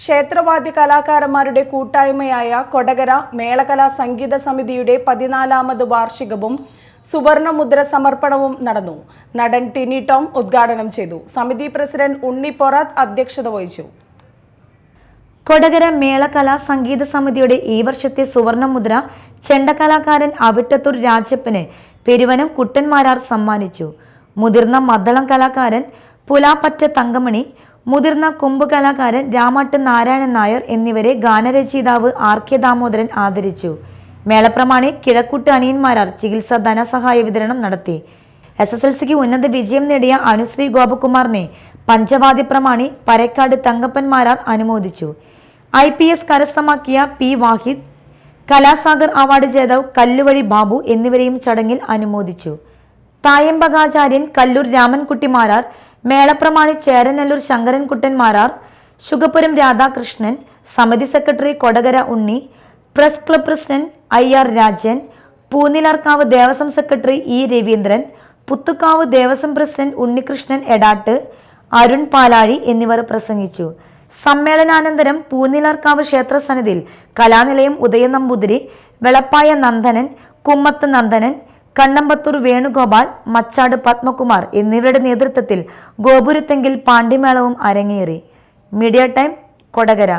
ക്ഷേത്രവാദ്യ കലാകാരന്മാരുടെ കൂട്ടായ്മയായ കൊടകര മേളകലാ സംഗീത സമിതിയുടെ പതിനാലാമത് വാർഷികവും സുവർണമുദ്ര സമർപ്പണവും നടന്നു. നടൻ ടിനി ടോം ഉദ്ഘാടനം ചെയ്തു. സമിതി പ്രസിഡന്റ് ഉണ്ണി പൊറാത്ത് അധ്യക്ഷത വഹിച്ചു. കൊടകര മേളകലാ സംഗീത സമിതിയുടെ ഈ വർഷത്തെ സുവർണമുദ്ര ചെണ്ടകലാകാരൻ അവിട്ടത്തൂർ രാജപ്പന് പെരുവനം കുട്ടന്മാരാർ സമ്മാനിച്ചു. മുതിർന്ന മദ്ദളം കലാകാരൻ പുലാപ്പറ്റ തങ്കമണി മുതിർന്ന കൊമ്പുകലാകാരൻ രാമാട്ട് നാരായണൻ നായർ എന്നിവരെ ഗാനരചയിതാവ് ആർ കെ ദാമോദരൻ ആദരിച്ചു. മേളപ്രമാണി കിഴക്കൂട്ട് അനിയന്മാരാർ ചികിത്സാ ധനസഹായ വിതരണം നടത്തി. എസ് എസ് എൽ സിക്ക് ഉന്നത വിജയം നേടിയ അനുശ്രീ ഗോപകുമാറിനെ പഞ്ചവാദ്യ പ്രമാണി പരക്കാട് തങ്കപ്പന്മാരാർ അനുമോദിച്ചു. ഐ പി എസ് കരസ്ഥമാക്കിയ പി വാഹിദ് കലാസാഗർ അവാർഡ് ജേതാവ് കല്ലുവഴി ബാബു എന്നിവരെയും ചടങ്ങിൽ അനുമോദിച്ചു. തായമ്പകാചാര്യൻ കല്ലൂർ രാമൻകുട്ടിമാരാർ മേളപ്രമാണി ചേരനല്ലൂർ ശങ്കരൻകുട്ടൻ മാരാർ ശുഗപുരം രാധാകൃഷ്ണൻ സമിതി secretary Kodakara Unni press club president I R Rajan Poonilarkavu Devaswom secretary E Raveendran Puthukkavu Devaswom president Unnikrishnan Edatt Arun Palazhi എന്നിവർ പ്രസംഗിച്ചു. സമ്മേളനാനന്തരം പൂനിലാർക്കാവ് ക്ഷേത്രസന്നിധിയിൽ കലാനിലയം ഉദയനമ്പൂതിരി വെളപ്പായ നന്ദനൻ കുമ്മത്ത് നന്ദനൻ കണ്ണമ്പത്തൂർ വേണുഗോപാൽ മച്ചാട് പത്മകുമാർ എന്നിവരുടെ നേതൃത്വത്തിൽ ഗോപുരത്തെങ്കിൽ പാണ്ഡിമേളവും അരങ്ങേറി. Media time Kodakara.